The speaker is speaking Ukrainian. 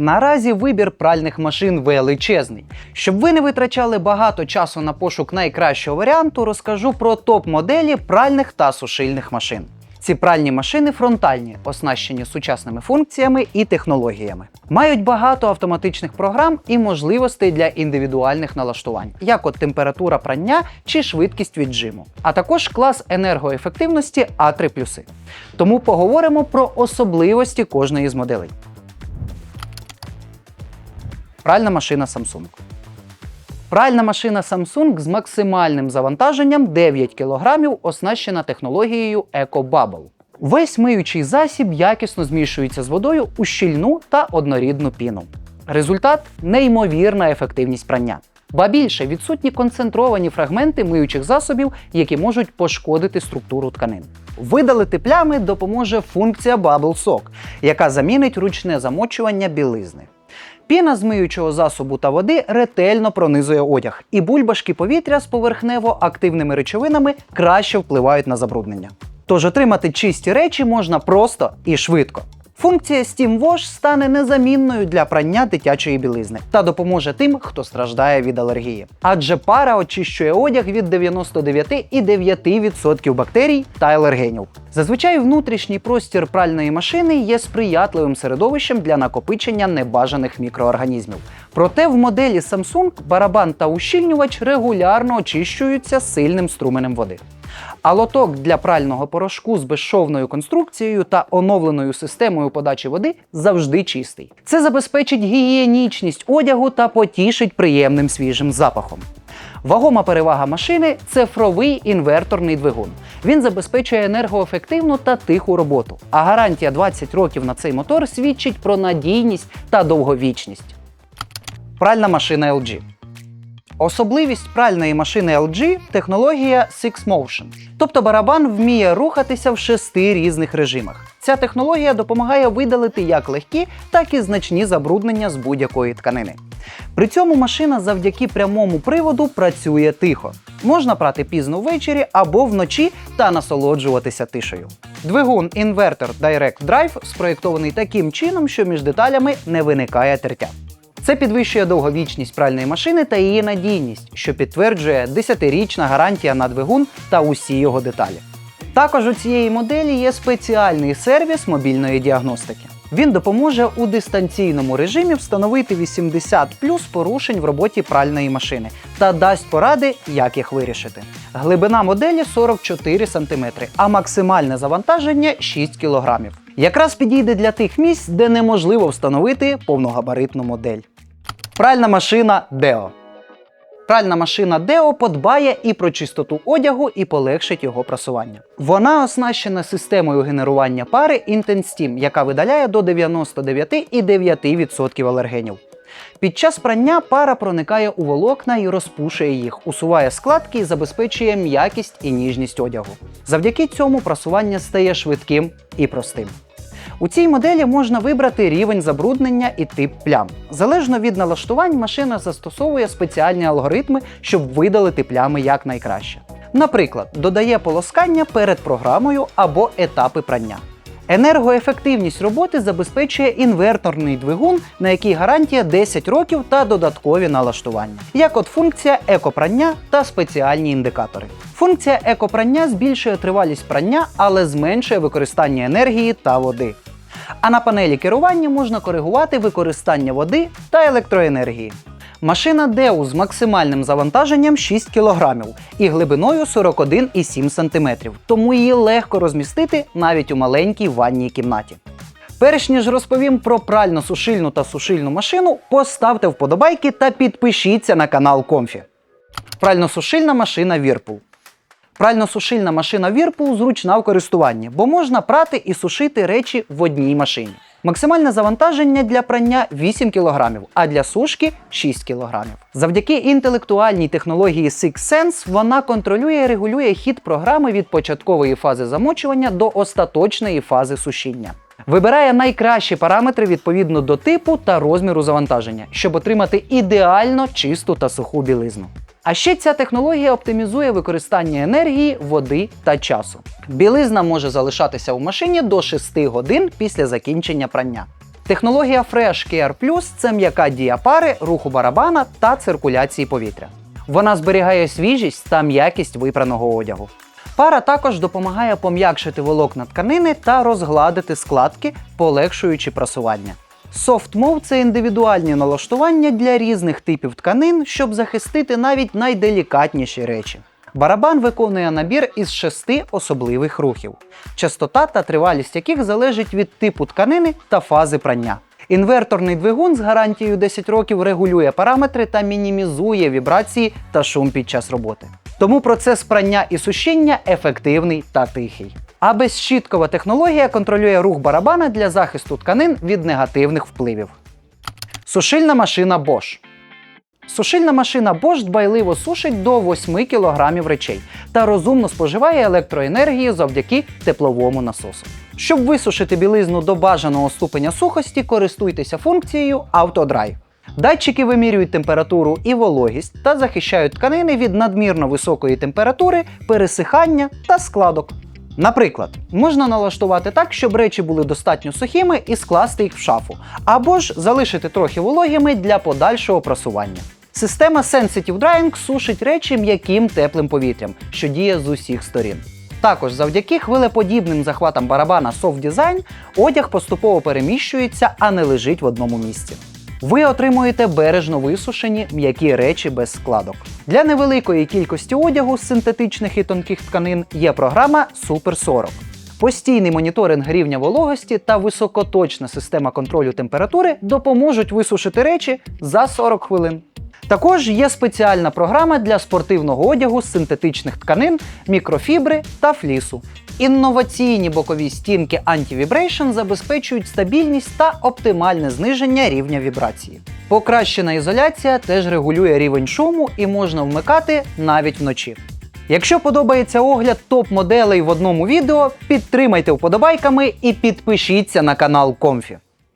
Наразі вибір пральних машин величезний. Щоб ви не витрачали багато часу на пошук найкращого варіанту, розкажу про топ-моделі пральних та сушильних машин. Ці пральні машини фронтальні, оснащені сучасними функціями і технологіями. Мають багато автоматичних програм і можливостей для індивідуальних налаштувань, як от температура прання чи швидкість віджиму, а також клас енергоефективності А3+. Тому поговоримо про особливості кожної з моделей. Пральна машина Samsung. Пральна машина Samsung з максимальним завантаженням 9 кг оснащена технологією EcoBubble. Весь миючий засіб якісно змішується з водою у щільну та однорідну піну. Результат неймовірна ефективність прання. Ба більше відсутні концентровані фрагменти миючих засобів, які можуть пошкодити структуру тканин. Видалити плями допоможе функція Bubble Soak, яка замінить ручне замочування білизни. Піна з миючого засобу та води ретельно пронизує одяг, і бульбашки повітря з поверхнево активними речовинами краще впливають на забруднення. Тож отримати чисті речі можна просто і швидко. Функція Steam Wash стане незамінною для прання дитячої білизни та допоможе тим, хто страждає від алергії. Адже пара очищує одяг від 99,9% бактерій та алергенів. Зазвичай внутрішній простір пральної машини є сприятливим середовищем для накопичення небажаних мікроорганізмів. Проте в моделі Samsung барабан та ущільнювач регулярно очищуються сильним струменем води. А лоток для прального порошку з безшовною конструкцією та оновленою системою подачі води завжди чистий. Це забезпечить гігієнічність одягу та потішить приємним свіжим запахом. Вагома перевага машини цифровий інверторний двигун. Він забезпечує енергоефективну та тиху роботу. А гарантія 20 років на цей мотор свідчить про надійність та довговічність. Пральна машина LG. Особливість пральної машини LG технологія Six Motion. Тобто барабан вміє рухатися в шести різних режимах. Ця технологія допомагає видалити як легкі, так і значні забруднення з будь-якої тканини. При цьому машина завдяки прямому приводу працює тихо. Можна прати пізно ввечері або вночі та насолоджуватися тишею. Двигун інвертор Direct Drive спроєктований таким чином, що між деталями не виникає тертя. Це підвищує довговічність пральної машини та її надійність, що підтверджує 10-річна гарантія на двигун та усі його деталі. Також у цієї моделі є спеціальний сервіс мобільної діагностики. Він допоможе у дистанційному режимі встановити 80 плюс порушень в роботі пральної машини та дасть поради, як їх вирішити. Глибина моделі 44 см, а максимальне завантаження 6 кг. Якраз підійде для тих місць, де неможливо встановити повногабаритну модель. Пральна машина Deo. Пральна машина Deo подбає і про чистоту одягу, і полегшить його прасування. Вона оснащена системою генерування пари IntenSteam, яка видаляє до 99,9% алергенів. Під час прання пара проникає у волокна і розпушує їх, усуває складки і забезпечує м'якість і ніжність одягу. Завдяки цьому прасування стає швидким і простим. У цій моделі можна вибрати рівень забруднення і тип плям. Залежно від налаштувань, машина застосовує спеціальні алгоритми, щоб видалити плями якнайкраще. Наприклад, додає полоскання перед програмою або етапи прання. Енергоефективність роботи забезпечує інверторний двигун, на який гарантія 10 років та додаткові налаштування, як от функція екопрання та спеціальні індикатори. Функція екопрання збільшує тривалість прання, але зменшує використання енергії та води. А на панелі керування можна коригувати використання води та електроенергії. Машина Deo з максимальним завантаженням 6 кг і глибиною 41,7 см, тому її легко розмістити навіть у маленькій ванній кімнаті. Перш ніж розповім про прально-сушильну та сушильну машину, поставте вподобайки та підпишіться на канал Комфі. Прально-сушильна машина Whirlpool. Прально-сушильна машина Whirlpool зручна в користуванні, бо можна прати і сушити речі в одній машині. Максимальне завантаження для прання 8 кг, а для сушки 6 кг. Завдяки інтелектуальній технології SixSense вона контролює і регулює хід програми від початкової фази замочування до остаточної фази сушіння. Вибирає найкращі параметри відповідно до типу та розміру завантаження, щоб отримати ідеально чисту та суху білизну. А ще ця технологія оптимізує використання енергії, води та часу. Білизна може залишатися у машині до 6 годин після закінчення прання. Технологія Fresh Care Plus – це м'яка дія пари, руху барабана та циркуляції повітря. Вона зберігає свіжість та м'якість випраного одягу. Пара також допомагає пом'якшити волокна тканини та розгладити складки, полегшуючи прасування. Soft Move – це індивідуальні налаштування для різних типів тканин, щоб захистити навіть найделікатніші речі. Барабан виконує набір із шести особливих рухів, частота та тривалість яких залежить від типу тканини та фази прання. Інверторний двигун з гарантією 10 років регулює параметри та мінімізує вібрації та шум під час роботи. Тому процес прання і сушіння ефективний та тихий. А безщіткова технологія контролює рух барабана для захисту тканин від негативних впливів. Сушильна машина Bosch. Сушильна машина Bosch дбайливо сушить до 8 кг речей та розумно споживає електроенергію завдяки тепловому насосу. Щоб висушити білизну до бажаного ступеня сухості, користуйтеся функцією Autodry. Датчики вимірюють температуру і вологість та захищають тканини від надмірно високої температури, пересихання та складок. Наприклад, можна налаштувати так, щоб речі були достатньо сухими і скласти їх в шафу, або ж залишити трохи вологими для подальшого прасування. Система Sensitive Drying сушить речі м'яким теплим повітрям, що діє з усіх сторін. Також завдяки хвилеподібним захватам барабана Soft Design одяг поступово переміщується, а не лежить в одному місці. Ви отримуєте бережно висушені м'які речі без складок. Для невеликої кількості одягу з синтетичних і тонких тканин є програма Супер 40. Постійний моніторинг рівня вологості та високоточна система контролю температури допоможуть висушити речі за 40 хвилин. Також є спеціальна програма для спортивного одягу з синтетичних тканин, мікрофібри та флісу. Інноваційні бокові стінки Anti-Vibration забезпечують стабільність та оптимальне зниження рівня вібрації. Покращена ізоляція теж регулює рівень шуму і можна вмикати навіть вночі. Якщо подобається огляд топ-моделей в одному відео, підтримайте вподобайками і підпишіться на канал Комфі.